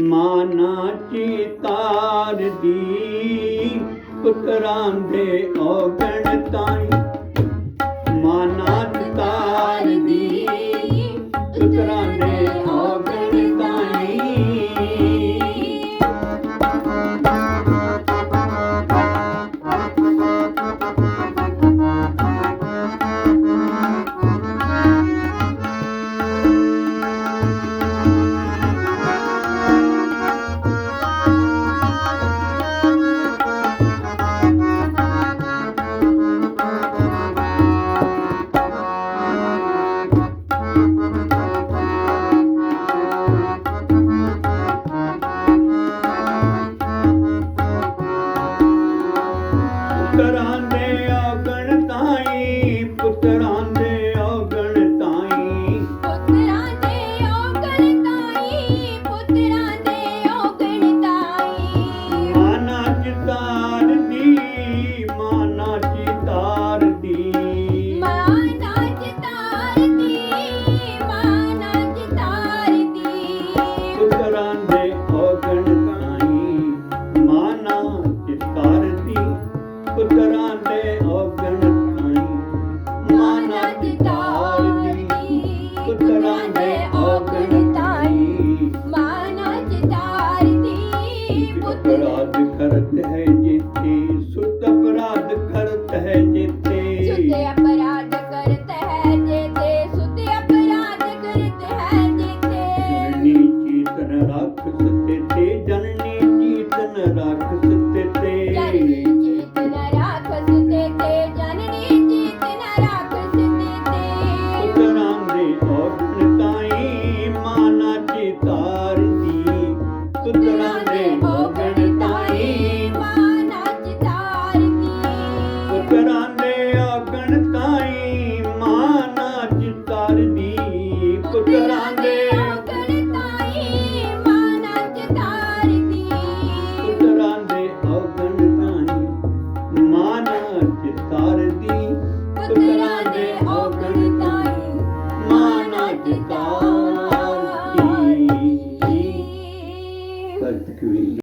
ਮਾਨਾ ਚੀਤਾਰ ਦੀ ਪੁੱਤਰਾਂ ਦੇ ਔਗਣ ਤਾਈ। ਮਾਨਾ ਤਾਰ ਦੀ ਪੁੱਤਰਾਂ புத்தராண்டே ਵਿੱਚ ਤਾਰਦੀ ਤੁਤੜਾ ਦੇ ਮੋਗਣ ਤਾਈ ਮਾਨਾ ਚ ਤਾਰਦੀ ਤੁਤੜਾ ਦੇ ਆਗਣ ਤਾਈ ਮਾਨਾ ਚ ਤਾਰਦੀ ਤੁਤੜਾ ਦੇ ਆਗਣ ਤਾਈ ਮਾਨਾ ਚ ਤਾਰਦੀ ਤੁਤੜਾ